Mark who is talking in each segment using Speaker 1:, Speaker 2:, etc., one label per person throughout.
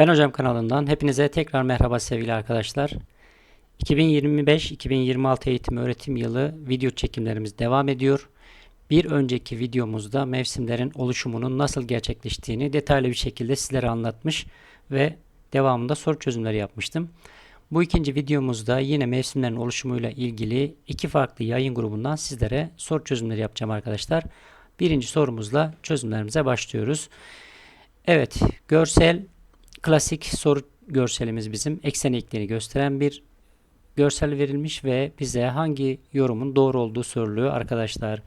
Speaker 1: Fen Hocam kanalından hepinize tekrar merhaba sevgili arkadaşlar. 2025-2026 eğitim öğretim yılı video çekimlerimiz devam ediyor. Bir önceki videomuzda mevsimlerin oluşumunun nasıl gerçekleştiğini detaylı bir şekilde sizlere anlatmış ve devamında soru çözümleri yapmıştım. Bu ikinci videomuzda yine mevsimlerin oluşumuyla ilgili iki farklı yayın grubundan sizlere soru çözümleri yapacağım arkadaşlar. Birinci sorumuzla çözümlerimize başlıyoruz. Evet, görsel klasik soru görselimiz bizim eksen eğikliğini gösteren bir görsel verilmiş ve bize hangi yorumun doğru olduğu soruluyor arkadaşlar.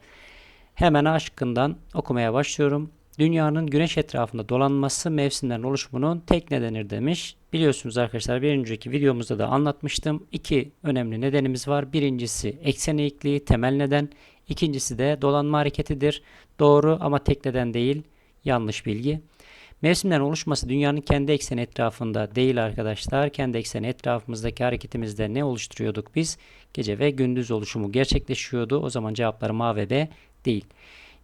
Speaker 1: Hemen A şıkkından okumaya başlıyorum. Dünyanın güneş etrafında dolanması mevsimlerin oluşumunun tek nedenidir demiş. Biliyorsunuz arkadaşlar bir önceki videomuzda da anlatmıştım. İki önemli nedenimiz var. Birincisi eksen eğikliği temel neden. İkincisi de dolanma hareketidir. Doğru ama tek neden değil. Yanlış bilgi. Mevsimlerin oluşması dünyanın kendi ekseni etrafında değil arkadaşlar. Kendi ekseni etrafımızdaki hareketimizde ne oluşturuyorduk biz? Gece ve gündüz oluşumu gerçekleşiyordu. O zaman cevaplarım A ve B değil.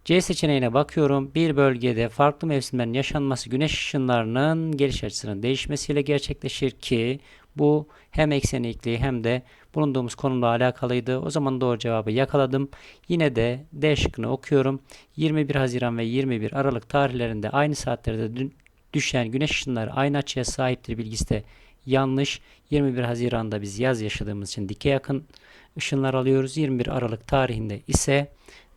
Speaker 1: C seçeneğine bakıyorum. Bir bölgede farklı mevsimlerin yaşanması güneş ışınlarının geliş açısının değişmesiyle gerçekleşir ki bu hem eksenikliği hem de bulunduğumuz konumla alakalıydı. O zaman doğru cevabı yakaladım. Yine de D şıkkını okuyorum. 21 Haziran ve 21 Aralık tarihlerinde aynı saatlerde düşen güneş ışınları aynı açıya sahiptir bilgisi de yanlış. 21 Haziran'da biz yaz yaşadığımız için dike yakın ışınlar alıyoruz. 21 Aralık tarihinde ise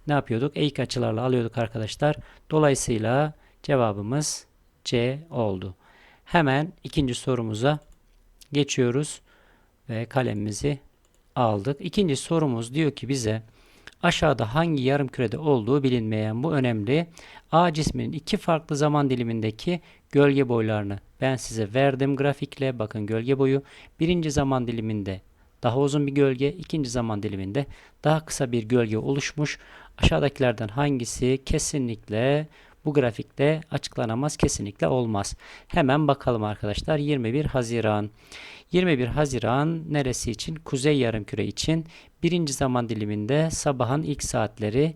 Speaker 1: ne yapıyorduk? Eğik açılarla alıyorduk arkadaşlar. Dolayısıyla cevabımız C oldu. Hemen ikinci sorumuza geçiyoruz ve kalemimizi aldık. İkinci sorumuz diyor ki bize aşağıda hangi yarım kürede olduğu bilinmeyen bu önemli. A cisminin iki farklı zaman dilimindeki gölge boylarını ben size verdim grafikle. Bakın gölge boyu birinci zaman diliminde daha uzun bir gölge, ikinci zaman diliminde daha kısa bir gölge oluşmuş. Aşağıdakilerden hangisi kesinlikle bu grafikte açıklanamaz, kesinlikle olmaz. Hemen bakalım arkadaşlar. 21 Haziran. 21 Haziran neresi için? Kuzey yarımküre için. Birinci zaman diliminde sabahın ilk saatleri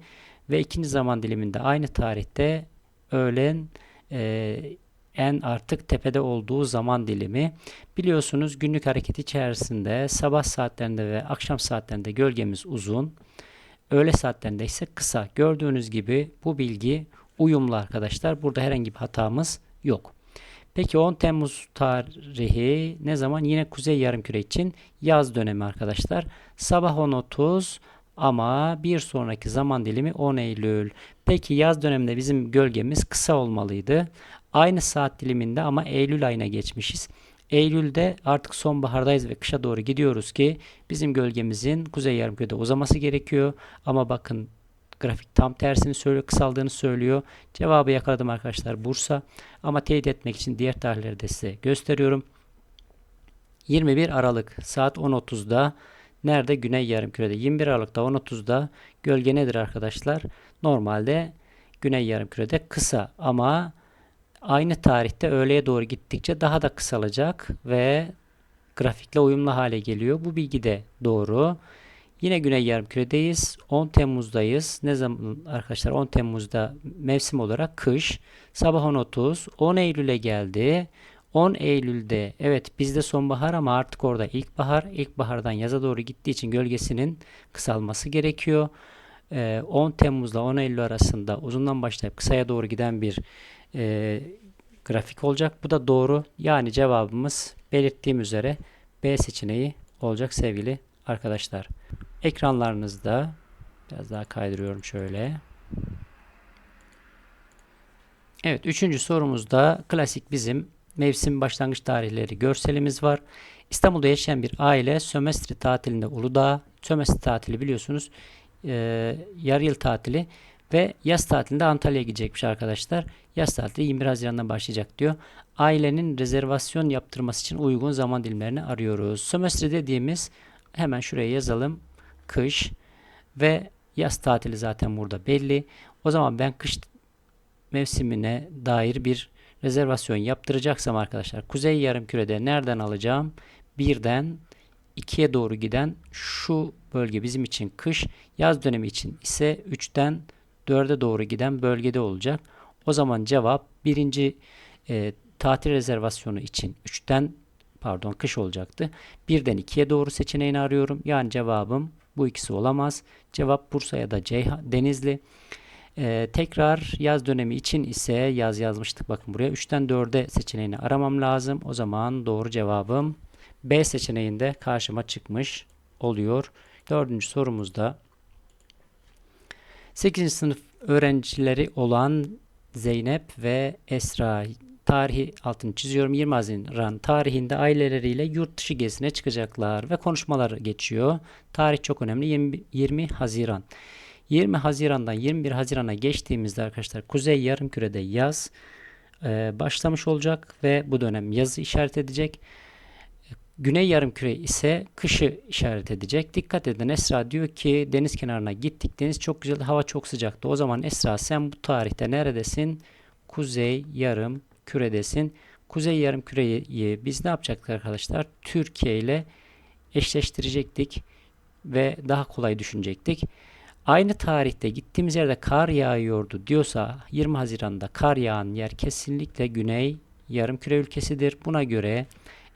Speaker 1: ve ikinci zaman diliminde aynı tarihte öğlen e, en artık tepede olduğu zaman dilimi. Biliyorsunuz günlük hareket içerisinde sabah saatlerinde ve akşam saatlerinde gölgemiz uzun. Öğle saatlerinde ise kısa. Gördüğünüz gibi bu bilgi uyumlu arkadaşlar. Burada herhangi bir hatamız yok. Peki 10 Temmuz tarihi ne zaman? Yine Kuzey Yarımküre için yaz dönemi arkadaşlar. Sabah 10.30 ama bir sonraki zaman dilimi 10 Eylül. Peki yaz döneminde bizim gölgemiz kısa olmalıydı. Aynı saat diliminde ama Eylül ayına geçmişiz. Eylül'de artık sonbahardayız ve kışa doğru gidiyoruz ki bizim gölgemizin kuzey yarımkürede uzaması gerekiyor. Ama bakın grafik tam tersini söylüyor, kısaldığını söylüyor. Cevabı yakaladım arkadaşlar Bursa. Ama teyit etmek için diğer tarihleri de size gösteriyorum. 21 Aralık saat 10.30'da nerede? Güney yarımkürede. 21 Aralık'ta 10.30'da gölge nedir arkadaşlar? Normalde güney yarımkürede kısa ama aynı tarihte öğleye doğru gittikçe daha da kısalacak ve grafikle uyumlu hale geliyor. Bu bilgi de doğru. Yine Güney Yarımküre'deyiz. 10 Temmuz'dayız. Ne zaman arkadaşlar? 10 Temmuz'da mevsim olarak kış. Sabah 10.30. 10 Eylül'e geldi. 10 Eylül'de evet bizde sonbahar ama artık orada ilkbahar. İlkbahardan yaza doğru gittiği için gölgesinin kısalması gerekiyor. 10 Temmuz'la 10 Eylül arasında uzundan başlayıp kısaya doğru giden bir e, grafik olacak. Bu da doğru. Yani cevabımız belirttiğim üzere B seçeneği olacak sevgili arkadaşlar. Ekranlarınızda biraz daha kaydırıyorum şöyle. Evet, üçüncü sorumuzda klasik bizim mevsim başlangıç tarihleri görselimiz var. İstanbul'da yaşayan bir aile sömestri tatilinde Uludağ, sömestri tatili biliyorsunuz e, yarı yıl tatili ve yaz tatilinde Antalya'ya gidecekmiş arkadaşlar. Yaz tatili 21 Haziran'dan başlayacak diyor. Ailenin rezervasyon yaptırması için uygun zaman dilimlerini arıyoruz. Sömestri dediğimiz hemen şuraya yazalım. Kış ve yaz tatili zaten burada belli. O zaman ben kış mevsimine dair bir rezervasyon yaptıracaksam arkadaşlar kuzey yarımkürede nereden alacağım? Birden 2'ye doğru giden şu bölge bizim için kış, yaz dönemi için ise 3'ten 4'e doğru giden bölgede olacak. O zaman cevap birinci e, tatil rezervasyonu için 3'ten pardon kış olacaktı. 1'den 2'ye doğru seçeneğini arıyorum. Yani cevabım bu ikisi olamaz. Cevap Bursa ya da Ceyhan, Denizli. Ee, tekrar yaz dönemi için ise yaz yazmıştık. Bakın buraya 3'ten 4'e seçeneğini aramam lazım. O zaman doğru cevabım B seçeneğinde karşıma çıkmış oluyor. Dördüncü sorumuzda 8. sınıf öğrencileri olan Zeynep ve Esra tarihi altını çiziyorum. 20 Haziran tarihinde aileleriyle yurt dışı gezisine çıkacaklar ve konuşmalar geçiyor. Tarih çok önemli. 20, 20 Haziran. 20 Haziran'dan 21 Haziran'a geçtiğimizde arkadaşlar Kuzey Yarımküre'de yaz e, başlamış olacak ve bu dönem yazı işaret edecek. Güney yarımküre ise kışı işaret edecek. Dikkat edin Esra diyor ki deniz kenarına gittik. Deniz çok güzel, hava çok sıcaktı. O zaman Esra sen bu tarihte neredesin? Kuzey yarım küredesin. Kuzey yarım küreyi biz ne yapacaktık arkadaşlar? Türkiye ile eşleştirecektik ve daha kolay düşünecektik. Aynı tarihte gittiğimiz yerde kar yağıyordu diyorsa 20 Haziran'da kar yağan yer kesinlikle güney yarım küre ülkesidir. Buna göre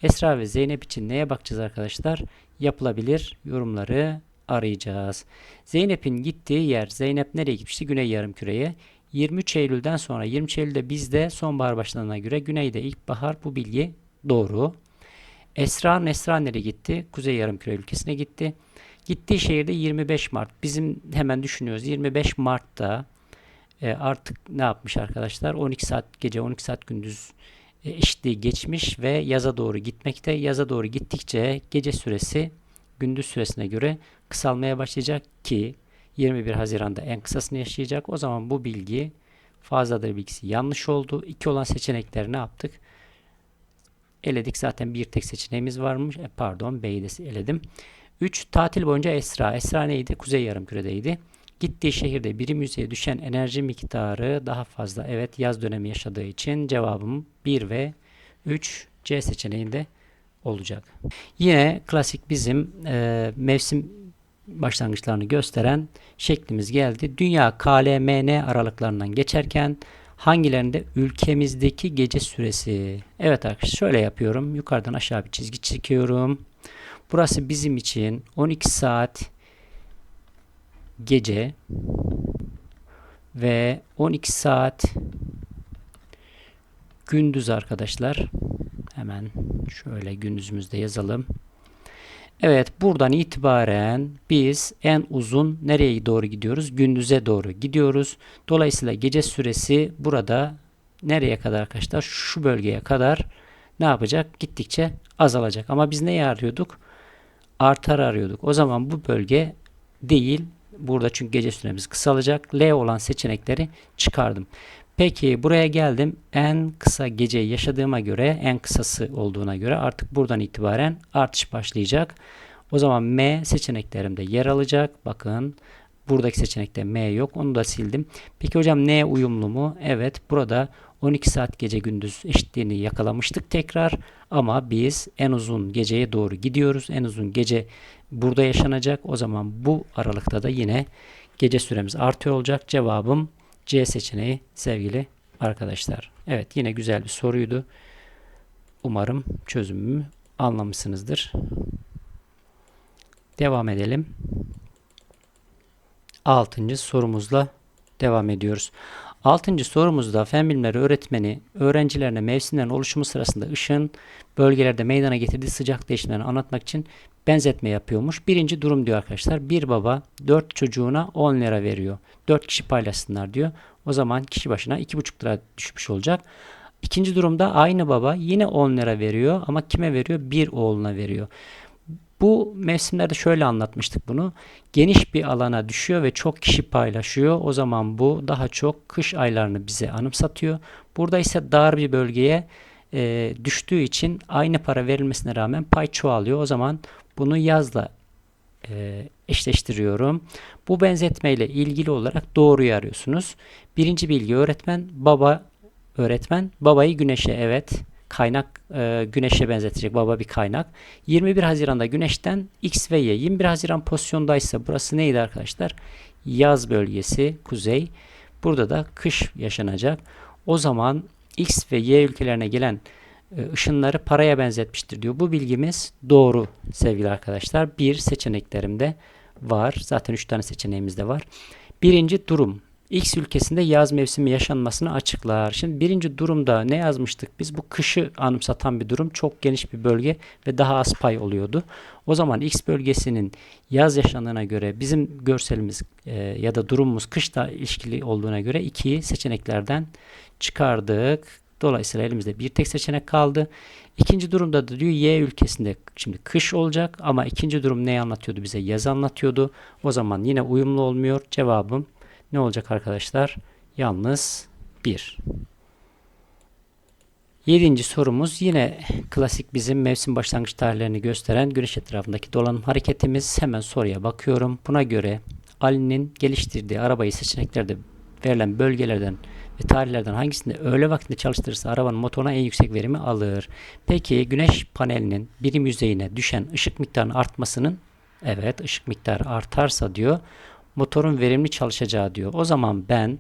Speaker 1: Esra ve Zeynep için neye bakacağız arkadaşlar? Yapılabilir yorumları arayacağız. Zeynep'in gittiği yer, Zeynep nereye gitmişti? Güney yarımküreye. 23 Eylül'den sonra 23 Eylül'de bizde sonbahar başladığına göre güneyde ilkbahar bu bilgi doğru. Esra Nesra nereye gitti? Kuzey yarımküre ülkesine gitti. Gittiği şehirde 25 Mart. Bizim hemen düşünüyoruz. 25 Mart'ta e, artık ne yapmış arkadaşlar? 12 saat gece 12 saat gündüz e, eşitliği geçmiş ve yaza doğru gitmekte. Yaza doğru gittikçe gece süresi gündüz süresine göre kısalmaya başlayacak ki 21 Haziran'da en kısasını yaşayacak. O zaman bu bilgi fazladır bilgisi yanlış oldu. İki olan seçenekleri ne yaptık? Eledik zaten bir tek seçeneğimiz varmış. E, pardon B'yi de eledim. 3. Tatil boyunca Esra. Esra neydi? Kuzey yarımküredeydi. Gittiği şehirde birim yüzeye düşen enerji miktarı daha fazla. Evet yaz dönemi yaşadığı için cevabım 1 ve 3 C seçeneğinde olacak. Yine klasik bizim e, mevsim başlangıçlarını gösteren şeklimiz geldi. Dünya KLMN aralıklarından geçerken hangilerinde ülkemizdeki gece süresi? Evet arkadaşlar şöyle yapıyorum. Yukarıdan aşağı bir çizgi çekiyorum. Burası bizim için 12 saat gece ve 12 saat gündüz arkadaşlar. Hemen şöyle gündüzümüzde yazalım. Evet buradan itibaren biz en uzun nereye doğru gidiyoruz? Gündüze doğru gidiyoruz. Dolayısıyla gece süresi burada nereye kadar arkadaşlar? Şu bölgeye kadar ne yapacak? Gittikçe azalacak. Ama biz ne arıyorduk? Artar arıyorduk. O zaman bu bölge değil. Burada çünkü gece süremiz kısalacak. L olan seçenekleri çıkardım. Peki buraya geldim. En kısa gece yaşadığıma göre en kısası olduğuna göre artık buradan itibaren artış başlayacak. O zaman M seçeneklerimde yer alacak. Bakın buradaki seçenekte M yok. Onu da sildim. Peki hocam N uyumlu mu? Evet burada 12 saat gece gündüz eşitliğini yakalamıştık tekrar. Ama biz en uzun geceye doğru gidiyoruz. En uzun gece burada yaşanacak. O zaman bu aralıkta da yine gece süremiz artıyor olacak. Cevabım C seçeneği sevgili arkadaşlar. Evet yine güzel bir soruydu. Umarım çözümümü anlamışsınızdır. Devam edelim. Altıncı sorumuzla devam ediyoruz. Altıncı sorumuzda fen bilimleri öğretmeni öğrencilerine mevsimlerin oluşumu sırasında ışığın bölgelerde meydana getirdiği sıcak değişimlerini anlatmak için benzetme yapıyormuş. Birinci durum diyor arkadaşlar. Bir baba dört çocuğuna 10 lira veriyor. Dört kişi paylaşsınlar diyor. O zaman kişi başına 2,5 lira düşmüş olacak. İkinci durumda aynı baba yine 10 lira veriyor ama kime veriyor? Bir oğluna veriyor. Bu mevsimlerde şöyle anlatmıştık bunu. Geniş bir alana düşüyor ve çok kişi paylaşıyor. O zaman bu daha çok kış aylarını bize anımsatıyor. Burada ise dar bir bölgeye e, düştüğü için aynı para verilmesine rağmen pay çoğalıyor. O zaman bunu yazla e, eşleştiriyorum. Bu benzetmeyle ilgili olarak doğruyu arıyorsunuz. Birinci bilgi öğretmen, baba öğretmen, babayı güneşe evet kaynak e, güneşe benzetecek baba bir kaynak. 21 Haziran'da güneşten X ve Y. 21 Haziran pozisyondaysa burası neydi arkadaşlar? Yaz bölgesi kuzey. Burada da kış yaşanacak. O zaman X ve Y ülkelerine gelen e, ışınları paraya benzetmiştir diyor. Bu bilgimiz doğru sevgili arkadaşlar. Bir seçeneklerimde var. Zaten 3 tane seçeneğimiz de var. Birinci durum. X ülkesinde yaz mevsimi yaşanmasını açıklar. Şimdi birinci durumda ne yazmıştık? Biz bu kışı anımsatan bir durum. Çok geniş bir bölge ve daha az pay oluyordu. O zaman X bölgesinin yaz yaşandığına göre bizim görselimiz e, ya da durumumuz kışla ilişkili olduğuna göre ikiyi seçeneklerden çıkardık. Dolayısıyla elimizde bir tek seçenek kaldı. İkinci durumda da diyor Y ülkesinde şimdi kış olacak ama ikinci durum neyi anlatıyordu bize? Yaz anlatıyordu. O zaman yine uyumlu olmuyor. Cevabım ne olacak arkadaşlar? Yalnız 1. Yedinci sorumuz yine klasik bizim mevsim başlangıç tarihlerini gösteren güneş etrafındaki dolanım hareketimiz. Hemen soruya bakıyorum. Buna göre Ali'nin geliştirdiği arabayı seçeneklerde verilen bölgelerden ve tarihlerden hangisinde öğle vaktinde çalıştırırsa arabanın motoruna en yüksek verimi alır. Peki güneş panelinin birim yüzeyine düşen ışık miktarının artmasının evet ışık miktarı artarsa diyor motorun verimli çalışacağı diyor. O zaman ben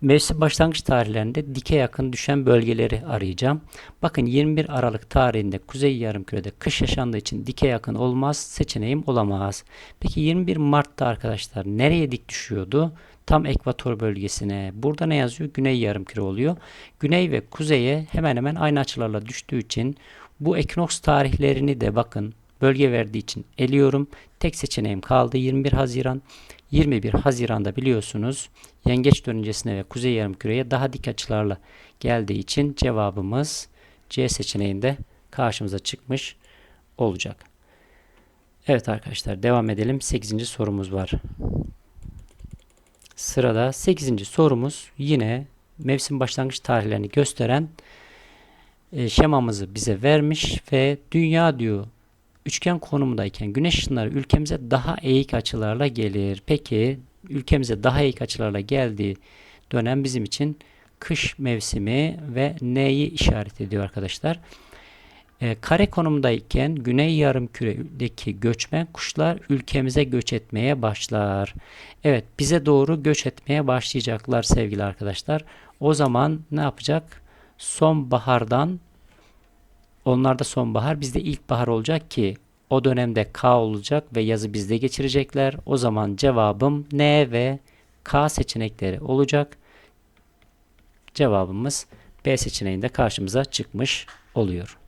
Speaker 1: mevsim başlangıç tarihlerinde dike yakın düşen bölgeleri arayacağım. Bakın 21 Aralık tarihinde Kuzey Yarımküre'de kış yaşandığı için dike yakın olmaz seçeneğim olamaz. Peki 21 Mart'ta arkadaşlar nereye dik düşüyordu? Tam ekvator bölgesine. Burada ne yazıyor? Güney yarımküre oluyor. Güney ve kuzeye hemen hemen aynı açılarla düştüğü için bu ekinoks tarihlerini de bakın bölge verdiği için eliyorum. Tek seçeneğim kaldı 21 Haziran. 21 Haziran'da biliyorsunuz yengeç dönüncesine ve kuzey yarımküreye daha dik açılarla geldiği için cevabımız C seçeneğinde karşımıza çıkmış olacak. Evet arkadaşlar devam edelim. 8. sorumuz var. Sırada 8. sorumuz yine mevsim başlangıç tarihlerini gösteren e, şemamızı bize vermiş ve dünya diyor üçgen konumundayken güneş ışınları ülkemize daha eğik açılarla gelir. Peki ülkemize daha eğik açılarla geldiği dönem bizim için kış mevsimi ve neyi işaret ediyor arkadaşlar? E, kare konumdayken güney yarımküredeki göçmen kuşlar ülkemize göç etmeye başlar. Evet bize doğru göç etmeye başlayacaklar sevgili arkadaşlar. O zaman ne yapacak? Sonbahardan onlarda sonbahar bizde ilkbahar olacak ki o dönemde K olacak ve yazı bizde geçirecekler. O zaman cevabım N ve K seçenekleri olacak. Cevabımız B seçeneğinde karşımıza çıkmış oluyor.